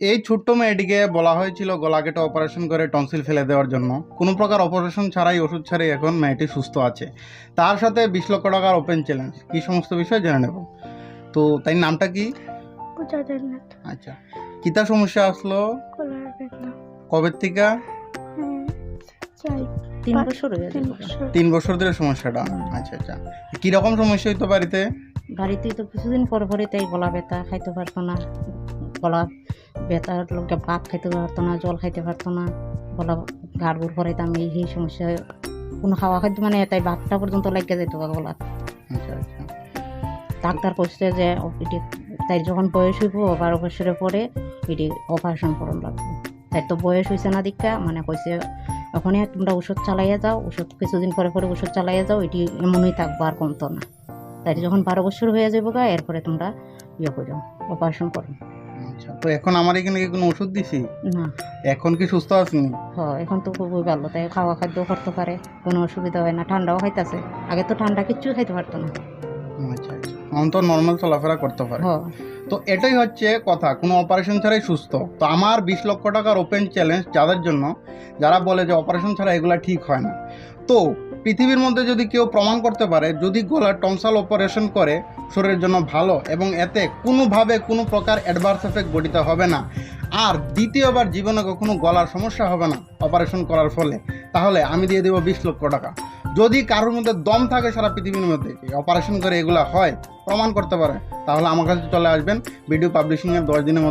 এই ছোট্ট মেয়েটিকে বলা হয়েছিল গলা কেটে অপারেশন করে টনসিল ফেলে দেওয়ার জন্য। কোনো প্রকার অপারেশন ছাড়াই ওষুধ ছাড়াই এখন মেয়েটি সুস্থ আছে। তার সাথে বিশ লক্ষ টাকার ওপেন চ্যালেঞ্জ কি সমস্ত বিষয় জেনে নেব? তো তাই নামটা কি? আচ্ছা। কিতা সমস্যা আসলো? কবে থেকে? হ্যাঁ তিন বছর হয়ে তিন গেল বছর। তিন বছর ধরে সমস্যাটা? আচ্ছা আচ্ছা। কীরকম সমস্যা হইতো বাড়িতে বাড়িতে তো কিছুদিন পরে পরে তাই গলা ব্যথা খাইতে পারতো না। গলা ব্যথার লোকে ভাত খাইতে পারতো না জল খাইতে পারতো না। গলা গাড় গুড় ভরাইতাম এই সেই সমস্যা কোনো খাওয়া খাদ্য মানে তাই ভাতটা পর্যন্ত লাগিয়ে যেত গলা আচ্ছা আচ্ছা। ডাক্তার কইছে যে এটি তাই যখন বয়স হইব বারো বছরের পরে এটি অপারেশন করন লাগবে। তাই তো বয়স হয়েছে না দীক্ষা মানে কইছে ওখানে তোমরা ওষুধ চালাইয়া যাও ওষুধ কিছুদিন পরে পরে ওষুধ চালাইয়া যাও এটি এমনই থাকব আর কমতো না। তাই যখন বারো বছর হয়ে যাব গা এরপরে তোমরা ইয়ে করো অপারেশন করো আচ্ছা। তো এখন আমার এখানে কি কোনো ওষুধ দিছি? না। এখন কি সুস্থ আছেন হ্যাঁ এখন তো খুবই ভালো তাই খাওয়া খাদ্য করতে পারে কোনো অসুবিধা হয় না ঠান্ডাও খাইতেছে আগে তো ঠান্ডা কিচ্ছু খাইতে পারতো না। আচ্ছা আচ্ছা। এখন নর্মাল চলাফেরা করতে পারে। তো এটাই হচ্ছে কথা কোনো অপারেশন ছাড়াই সুস্থ। তো আমার বিশ লক্ষ টাকার ওপেন চ্যালেঞ্জ যাদের জন্য যারা বলে যে অপারেশন ছাড়া এগুলা ঠিক হয় না। তো পৃথিবীর মধ্যে যদি কেউ প্রমাণ করতে পারে যদি গলার টনসাল অপারেশন করে শরীরের জন্য ভালো এবং এতে কোনোভাবে কোনো প্রকার অ্যাডভার্স এফেক্ট বডিতে হবে না। আর দ্বিতীয়বার জীবনে কখনো গলার সমস্যা হবে না অপারেশন করার ফলে। তাহলে আমি দিয়ে দেবো বিশ লক্ষ টাকা। যদি কারোর মধ্যে দম থাকে সারা পৃথিবীর মধ্যে অপারেশন করে এগুলো হয়, প্রমাণ করতে পারে, তাহলে আমার কাছে চলে আসবেন। ভিডিও পাবলিশিংয়ের দশ দিনের মধ্যে